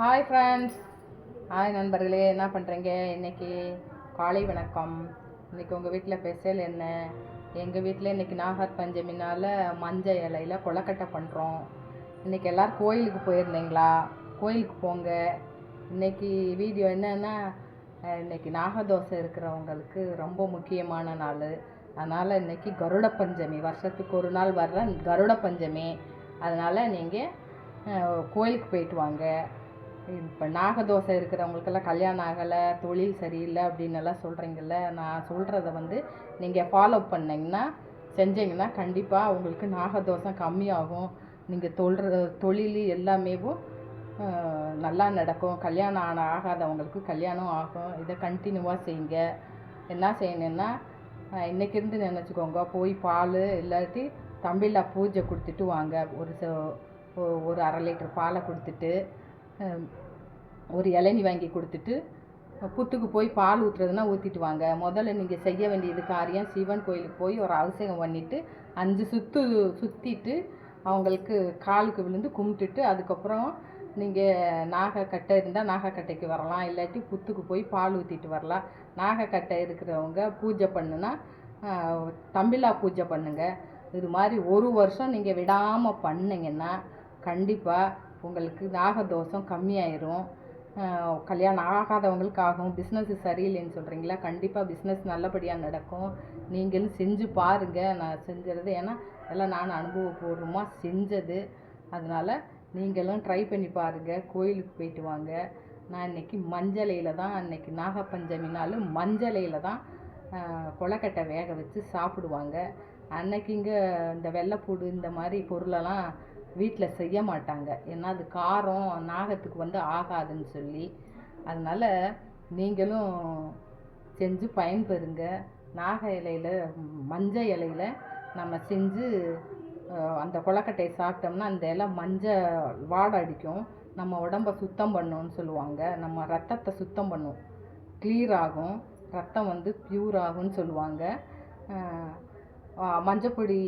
Hi friends hi நண்பர்களே. என்ன பண்ணுறீங்க இன்னைக்கு காலை வணக்கம். இன்னைக்கு உங்கள் வீட்டில் ஸ்பெஷல் என்ன? எங்கள் வீட்டில் இன்னைக்கு நாகர் பஞ்சமினால் மஞ்சள் இலையில கொலக்கட்டை பண்ணுறோம் இன்னைக்கு எல்லோரும் கோயிலுக்கு போயிருந்தீங்களா? கோயிலுக்கு போங்க. இன்றைக்கி வீடியோ என்னென்னா இன்றைக்கி இன்னைக்கு நாகதோசை இருக்கிறவங்களுக்கு ரொம்ப முக்கியமான நாள். அதனால் இன்னைக்கு கருட பஞ்சமி. வருஷத்துக்கு ஒரு நாள் வர்ற கருட பஞ்சமி. அதனால் நீங்கள் கோயிலுக்கு போயிட்டு வாங்க. இப்போ நாகதோசை இருக்கிறவங்களுக்கெல்லாம் கல்யாணம் ஆகலை தொழில் சரியில்லை அப்படின்னு எல்லாம் சொல்கிறீங்கல்ல நான் சொல்கிறத வந்து நீங்கள் ஃபாலோ பண்ணிங்கன்னா செஞ்சீங்கன்னா கண்டிப்பாக உங்களுக்கு நாகதோஷம் கம்மியாகும். நீங்கள் தொல்ற தொழில் எல்லாமேவும் நல்லா நடக்கும். கல்யாணம் ஆன ஆகாதவங்களுக்கு கல்யாணம் ஆகும். இதை கண்டினியூவாக செய்யுங்க. என்ன செய்யணுன்னா இன்றைக்கிருந்து இருந்து நினச்சிக்கோங்க. போய் பால் இல்லாட்டி தம்பிலா பூஜை கொடுத்துட்டு வாங்க. ஒரு ச- ஒரு அரை லிட்டர் பாலை கொடுத்துட்டு ஒரு இளநி வாங்கி கொடுத்துட்டு புத்துக்கு போய் பால் ஊற்றுறதுனா ஊற்றிட்டு வாங்க. முதல்ல நீங்கள் செய்ய வேண்டியது காரியம் சிவன் கோயிலுக்கு போய் ஒரு அபிஷேகம் பண்ணிவிட்டு அஞ்சு சுற்று சுற்றிட்டு அவங்களுக்கு காலுக்கு விழுந்து கும்பிட்டுட்டு அதுக்கப்புறம் நீங்கள் நாகக்கட்டை இருந்தால் நாகக்கட்டைக்கு வரலாம். இல்லாட்டி புத்துக்கு போய் பால் ஊற்றிட்டு வரலாம். நாகக்கட்டை இருக்கிறவங்க பூஜை பண்ணுனா தம்பிலா பூஜை பண்ணுங்கள் இது மாதிரி ஒரு வருஷம் நீங்கள் விடாமல் பண்ணிங்கன்னா கண்டிப்பாக உங்களுக்கு நாகதோஷம் கம்மியாயிரும். கல்யாணம் ஆகாதவங்களுக்கு ஆகும் பிஸ்னஸ் சரியில்லைன்னு சொல்கிறீங்களா கண்டிப்பாக பிஸ்னஸ் நல்லபடியாக நடக்கும். நீங்களும் செஞ்சு பாருங்கள் நான் செஞ்சது ஏன்னா எல்லாம் நான் அனுபவபூர்வமாக செஞ்சது. அதனால் நீங்களும் ட்ரை பண்ணி பாருங்கள் கோயிலுக்கு போயிட்டு வாங்க. நான் இன்னைக்கு மஞ்சளையில் தான் அன்றைக்கி நாகப்பஞ்சமி நாள் மஞ்சளையில் தான் கொலக்கட்டை வேக வச்சு சாப்பிடுவாங்க. அன்னைக்கு இங்கே இந்த வெள்ளைப்பூடு இந்த மாதிரி பொருளெல்லாம் வீட்டில் செய்ய மாட்டாங்க. ஏன்னா அது காரம் நாகத்துக்கு வந்து ஆகாதுன்னு சொல்லி. அதனால் நீங்களும் செஞ்சு பயன்பெறுங்க. நாக இலையில் மஞ்சள் இலையில நம்ம செஞ்சு அந்த கொலக்கட்டையை சாப்பிட்டோம்னா அந்த இலை மஞ்சள் வாடை அடிக்கும். நம்ம உடம்ப சுத்தம் பண்ணும்னு சொல்லுவாங்க. நம்ம ரத்தத்தை சுத்தம் பண்ணும். க்ளீர் ஆகும். ரத்தம் வந்து ப்யூர் ஆகும்னு சொல்லுவாங்க. மஞ்சப்பொடி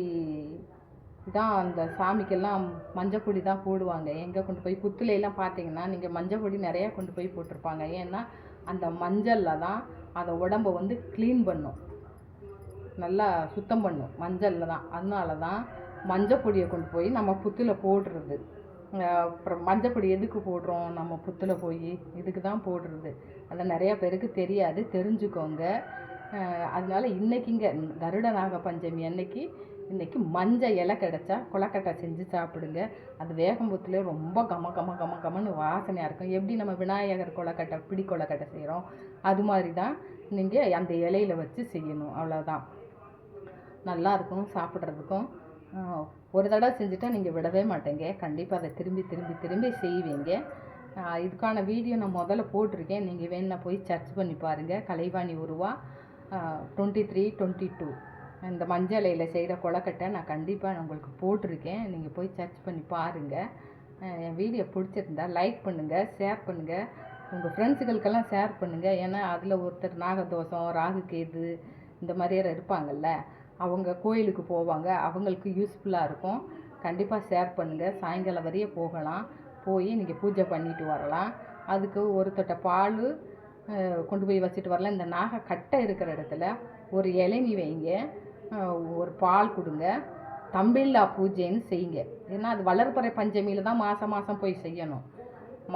தான் அந்த சாமிக்கெல்லாம் மஞ்சப்பொடி தான் போடுவாங்க. எங்கே கொண்டு போய் புத்துலையெல்லாம் பார்த்தீங்கன்னா நீங்கள் மஞ்சப்பொடி நிறையா கொண்டு போய் போட்டிருப்பாங்க. ஏன்னா அந்த மஞ்சளில் தான் அதை உடம்ப வந்து க்ளீன் பண்ணும். நல்லா சுத்தம் பண்ணும். மஞ்சளில் தான். அதனால தான் மஞ்சப்பொடியை கொண்டு போய் நம்ம புத்தில் போடுறது. அப்புறம் அப்புறம் மஞ்சப்பொடி எதுக்கு போடுறோம்? நம்ம புத்தில் போய் இதுக்கு தான் போடுறது. அதில் நிறையா பேருக்கு தெரியாது. தெரிஞ்சுக்கோங்க. அதனால இன்றைக்கிங்க கருட நாக பஞ்சமி அன்னைக்கு இன்றைக்கி மஞ்சள் இலை கிடச்சா கொலக்கட்டை செஞ்சு சாப்பிடுங்க. அது வேகம்பூத்துலேயே ரொம்ப கம கம கம கமன்னு வாசனையாக இருக்கும். எப்படி நம்ம விநாயகர் கொலக்கட்டை பிடி கொலக்கட்டை செய்கிறோம் அது மாதிரி தான் நீங்கள் அந்த இலையில வச்சு செய்யணும். அவ்வளோதான் நல்லாயிருக்கும் சாப்பிட்றதுக்கும். ஒரு தடவை செஞ்சுட்டா நீங்கள் விடவே மாட்டேங்க. கண்டிப்பாக அதை திரும்பி திரும்பி திரும்பி செய்வீங்க. இதுக்கான வீடியோ நான் முதல்ல போட்டிருக்கேன். நீங்கள் வேணா போய் சர்ச் பண்ணி பாருங்கள் கலைவாணி உருவா டுவெண்ட்டி த்ரீ டுவெண்ட்டி டூ இந்த மஞ்சள் இலையில் செய்கிற கொலக்கட்டை நான் கண்டிப்பாக உங்களுக்கு போட்டிருக்கேன். நீங்கள் போய் சர்ச் பண்ணி பாருங்கள் என் வீடியோ பிடிச்சிருந்தா லைக் பண்ணுங்கள் ஷேர் பண்ணுங்கள் உங்கள் ஃப்ரெண்ட்ஸுகளுக்கெல்லாம் ஷேர் பண்ணுங்கள் ஏன்னா அதில் ஒருத்தர் நாகதோஷம் ராகு கேது இந்த மாதிரியெல்லாம் இருப்பாங்கல்ல அவங்க கோயிலுக்கு போவாங்க. அவங்களுக்கு யூஸ்ஃபுல்லாக இருக்கும். கண்டிப்பாக ஷேர் பண்ணுங்கள் சாயங்காலம் வரைய போகலாம். போய் நீங்கள் பூஜை பண்ணிட்டு வரலாம். அதுக்கு ஒரு தொட்டை பால் கொண்டு போய் வச்சுட்டு வரலாம். இந்த நாக கட்டை இருக்கிற இடத்துல ஒரு இளநி வைங்க. ஒரு பால் கொடுங்க. தம்பில்லா பூஜைன்னு செய்யுங்க. ஏன்னா அது வளர்ப்பறை பஞ்சமியில் தான் மாதம் மாதம் போய் செய்யணும்.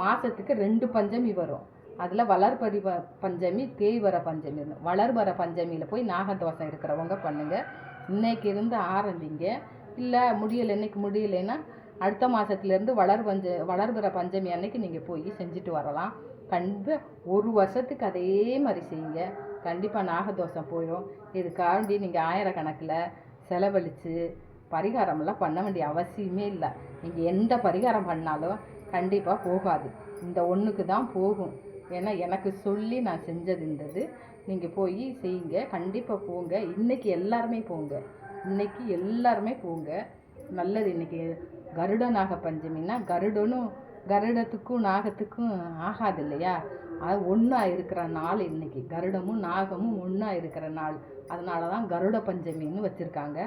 மாதத்துக்கு ரெண்டு பஞ்சமி வரும். அதில் வளர்ப்பறி ப பஞ்சமி தேய்வர பஞ்சமி வளர்வர பஞ்சமியில் போய் நாகதோஷம் இருக்கிறவங்க பண்ணுங்கள் இன்றைக்கி இருந்து ஆரம்பிங்க. இல்லை முடியலை இன்னைக்கு முடியலைன்னா அடுத்த மாதத்துலேருந்து வளர் பஞ்ச வளர்வர பஞ்சமி அன்னைக்கு நீங்கள் போய் செஞ்சுட்டு வரலாம். கண்டிப்பாக ஒரு வருஷத்துக்கு அதே மாதிரி செய்யுங்க. கண்டிப்பாக நாகதோஷம் போயிடும் இதுக்காண்டி நீங்கள் ஆயிரக்கணக்கில் செலவழித்து பரிகாரமெல்லாம் பண்ண வேண்டிய அவசியமே இல்லை. நீங்கள் எந்த பரிகாரம் பண்ணாலும் கண்டிப்பாக போகாது. இந்த ஒன்றுக்கு தான் போகும். ஏன்னா எனக்கு சொல்லி நான் செஞ்சதுன்றது நீங்கள் போய் செய்யுங்க. கண்டிப்பாக போங்க. இன்றைக்கி எல்லாருமே போங்க. இன்றைக்கி எல்லாருமே போங்க. நல்லது. இன்னைக்கு கருட நாக பஞ்சமின்னா கருடனும் கருடத்துக்கும் நாகத்துக்கும் ஆகாது இல்லையா? அது ஒன்றா இருக்கிற நாள் இன்னைக்கு. கருடமும் நாகமும் ஒன்றா இருக்கிற நாள். அதனால தான் கருட பஞ்சமின்னு வச்சுருக்காங்க.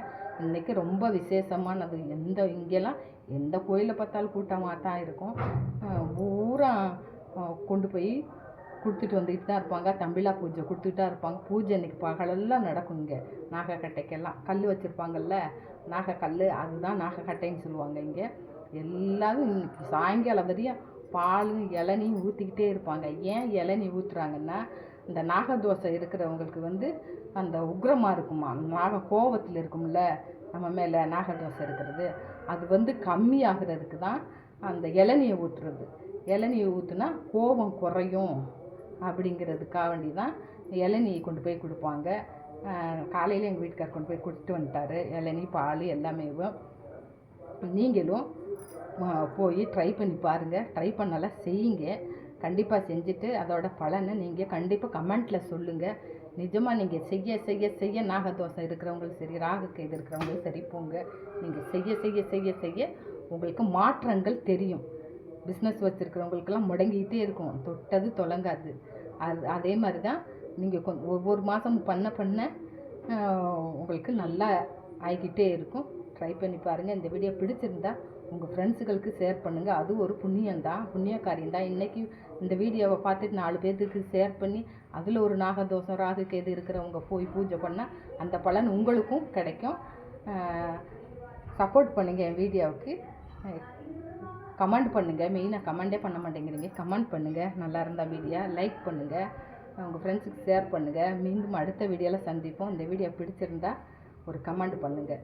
இன்றைக்கி ரொம்ப விசேஷமானது. எந்த இங்கெல்லாம் எந்த கோயிலை பார்த்தாலும் கூட்டமாக தான் இருக்கும். அஹ் பூரா கொண்டு போய் கொடுத்துட்டு வந்துக்கிட்டு தான் இருப்பாங்க. தம்பிலா பூஜை கொடுத்துட்டு தான் இருப்பாங்க. பூஜை அன்னைக்கு பகலெல்லாம் நடக்கும் இங்கே. நாகக்கட்டைக்கெல்லாம். கல் வச்சுருப்பாங்கல்ல? நாகக்கல் அதுதான் நாகக்கட்டைன்னு சொல்லுவாங்க இங்கே. எல்லாரும் இன்னைக்கு சாயங்காலம் வரையும் பாலும் இளநியும் ஊற்றிக்கிட்டே இருப்பாங்க. ஏன் இளநி ஊற்றுறாங்கன்னா இந்த நாகதோஷம் இருக்கிறவங்களுக்கு வந்து அந்த உக்ரமாக இருக்குமா? நாக கோவத்தில் இருக்கும்ல நம்ம மேலே நாகதோஷம் இருக்கிறது. அது வந்து கம்மியாகிறதுக்கு தான் அந்த இளநியை ஊற்றுறது இளநியை ஊற்றுனா கோபம் குறையும். அப்படிங்கிறதுக்காக வேண்டி தான் இளநியை கொண்டு போய் கொடுப்பாங்க. காலையில் எங்கள் வீட்டுக்கார் கொண்டு போய் கொடுத்துட்டு வந்துட்டாரு. இளநீ பால் எல்லாமே நீங்களும் போய் ட்ரை பண்ணி பாருங்கள் ட்ரை பண்ணலாம் செய்யுங்க. கண்டிப்பாக செஞ்சுட்டு அதோட பலனை நீங்கள் கண்டிப்பாக கமெண்ட்டில் சொல்லுங்கள் நிஜமாக நீங்கள் செய்ய செய்ய செய்ய நாகதோஷம் இருக்கிறவங்களும் சரி ராகுக்கு இது இருக்கிறவங்களும் சரி போங்க. நீங்கள் செய்ய செய்ய செய்ய செய்ய உங்களுக்கு மாற்றங்கள் தெரியும். பிஸ்னஸ் வச்சுருக்கிறவங்களுக்கெல்லாம் முடங்கிக்கிட்டே இருக்கும். தொட்டது தொடங்காது அது அதே மாதிரி தான் நீங்கள் கொ ஒவ்வொரு மாதம் பண்ண பண்ண உங்களுக்கு நல்லா ஆகிக்கிட்டே இருக்கும். ட்ரை பண்ணி பாருங்கள் இந்த வீடியோ பிடிச்சிருந்தா உங்கள் ஃப்ரெண்ட்ஸுகளுக்கு ஷேர் பண்ணுங்கள் அது ஒரு புண்ணியந்தான் புண்ணிய காரியம் தான் இன்றைக்கி இந்த வீடியோவை பார்த்துட்டு நாலு பேர்த்துக்கு ஷேர் பண்ணி அதில் ஒரு நாகதோஷம் ராகு கேது இருக்கிறவங்க போய் பூஜை பண்ணால் அந்த பலன் உங்களுக்கும் கிடைக்கும். சப்போர்ட் பண்ணுங்கள் என் வீடியோவுக்கு கமெண்ட் பண்ணுங்கள் மெயினாக கமெண்டே பண்ண மாட்டேங்கிறீங்க. கமெண்ட் பண்ணுங்கள் நல்லா இருந்தால் வீடியோ லைக் பண்ணுங்கள் உங்கள் ஃப்ரெண்ட்ஸுக்கு ஷேர் பண்ணுங்கள் மீண்டும் அடுத்த வீடியோவில் சந்திப்போம். இந்த வீடியோ பிடிச்சிருந்தா ஒரு கமெண்ட் பண்ணுங்கள்